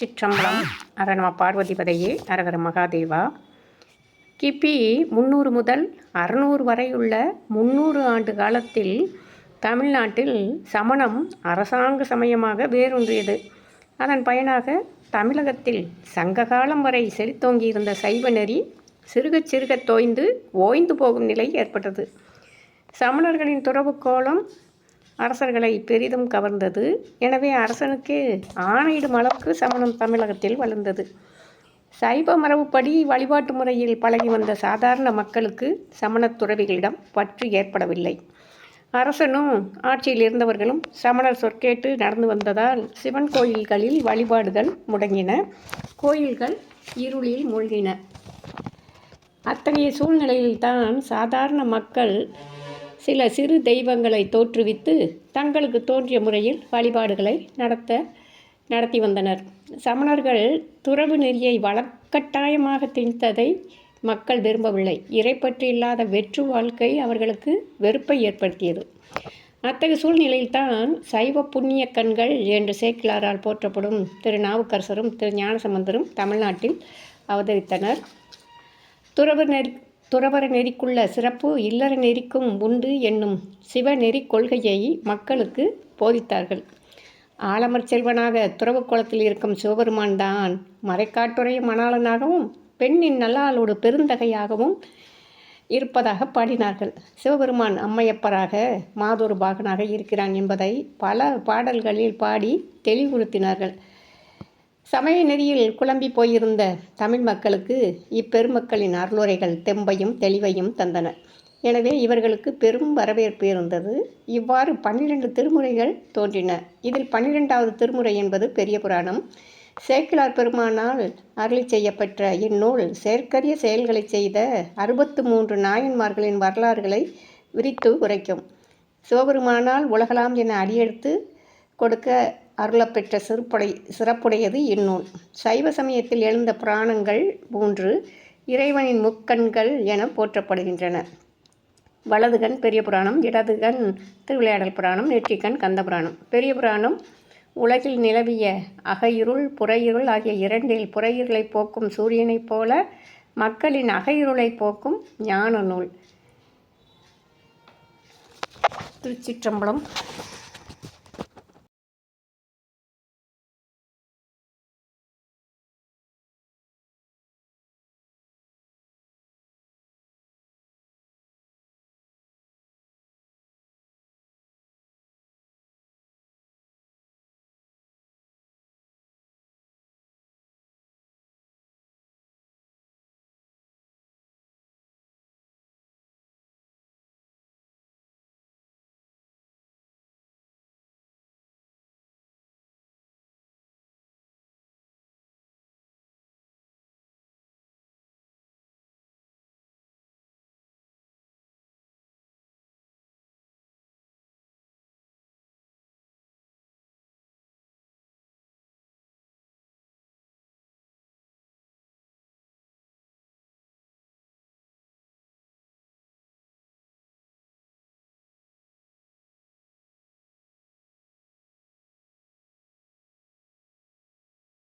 சிற்றம்பலம். அரணம பார்வதிபதையே அரகர மகாதேவா. கிபி முந்நூறு முதல் அறுநூறு வரையுள்ள முந்நூறு ஆண்டு காலத்தில் தமிழ்நாட்டில் சமணம் அரசாங்க சமயமாக வேரூன்றியது. அதன் பயனாக தமிழகத்தில் சங்ககாலம் வரை செழித்தோங்கியிருந்த சைவ நெறி சிறுகச் சிறுகத் தோய்ந்து ஓய்ந்து போகும் நிலை ஏற்பட்டது. சமணர்களின் துறவுக்கோலம் அரசர்களை பெரிதும் கவர்ந்தது. எனவே அரசனுக்கு ஆணையிடும் அளவுக்கு சமணம் தமிழகத்தில் வளர்ந்தது. சைவ மரபுப்படி வழிபாட்டு முறையில் பழகி வந்த சாதாரண மக்களுக்கு சமணத் துறவிகளிடம் பற்று ஏற்படவில்லை. அரசனும் ஆட்சியில் இருந்தவர்களும் சமணர் சொற்கேட்டு நடந்து வந்ததால் சிவன் கோயில்களில் வழிபாடுகள் முடங்கின. கோயில்கள் இருளில் மூழ்கின. அத்தகைய சூழ்நிலையில்தான் சாதாரண மக்கள் சில சிறு தெய்வங்களை தோற்றுவித்து தங்களுக்கு தோன்றிய முறையில் வழிபாடுகளை நடத்த நடத்தி வந்தனர். சமணர்கள் துறவு நெறியை வழக்கட்டாயமாக திணித்ததை மக்கள் விரும்பவில்லை. இறைப்பற்று இல்லாத வெற்று வாழ்க்கை அவர்களுக்கு வெறுப்பை ஏற்படுத்தியது. அத்தகைய சூழ்நிலையில்தான் சைவ புண்ணிய கண்கள் என்று சேக்கிலாரால் போற்றப்படும் திரு நாவுக்கரசரும் திரு ஞானசம்பந்தரும் தமிழ்நாட்டில் அவதரித்தனர். துறவு நெறி துறவர நெறிக்குள்ள சிறப்பு இல்லற நெறிக்கும் உண்டு என்னும் சிவ நெறி கொள்கையை மக்களுக்கு போதித்தார்கள். ஆலமர் செல்வனாக துறவு குளத்தில் இருக்கும் சிவபெருமான் தான் மறைக்காட்டுரை மணாளனாகவும் பெண்ணின் நல்லாளோடு பெருந்தகையாகவும் இருப்பதாக பாடினார்கள். சிவபெருமான் அம்மையப்பராக மாதொரு பாகனாக இருக்கிறான் என்பதை பல பாடல்களில் பாடி தெளிவுறுத்தினார்கள். சமய நெறியில் குழம்பி போயிருந்த தமிழ் மக்களுக்கு இப்பெருமக்களின் அருளுரைகள் தெம்பையும் தெளிவையும் தந்தன. எனவே இவர்களுக்கு பெரும் வரவேற்பு இருந்தது. இவ்வாறு பன்னிரண்டு திருமுறைகள் தோன்றின. இதில் பன்னிரெண்டாவது திருமுறை என்பது பெரிய புராணம். சேக்கிலார் பெருமானால் அருளி செய்யப்பெற்ற இந்நூல் செயற்கரிய செயல்களை செய்த அறுபத்து மூன்று நாயன்மார்களின் வரலாறுகளை விரித்து உரைக்கும். சிவபெருமானால் உலகலாம் என அடியெடுத்து கொடுக்க அருளப்பெற்ற சிறப்புடை சிறப்புடையது இந்நூல். சைவ சமயத்தில் எழுந்த புராணங்கள் மூன்று இறைவனின் முக்கண்கள் என போற்றப்படுகின்றன. வலதுகண் பெரிய புராணம் இடதுகண் திருவிளையாடல் புராணம் நெற்றிக்கண் கந்த புராணம். பெரிய புராணம் உலகில் நிலவிய அகையிருள் புறையிருள் ஆகிய இரண்டில் புறையிருளை போக்கும் சூரியனைப் போல மக்களின் அகையிருளை போக்கும் ஞான நூல் திருச்சிற்றம்பலம்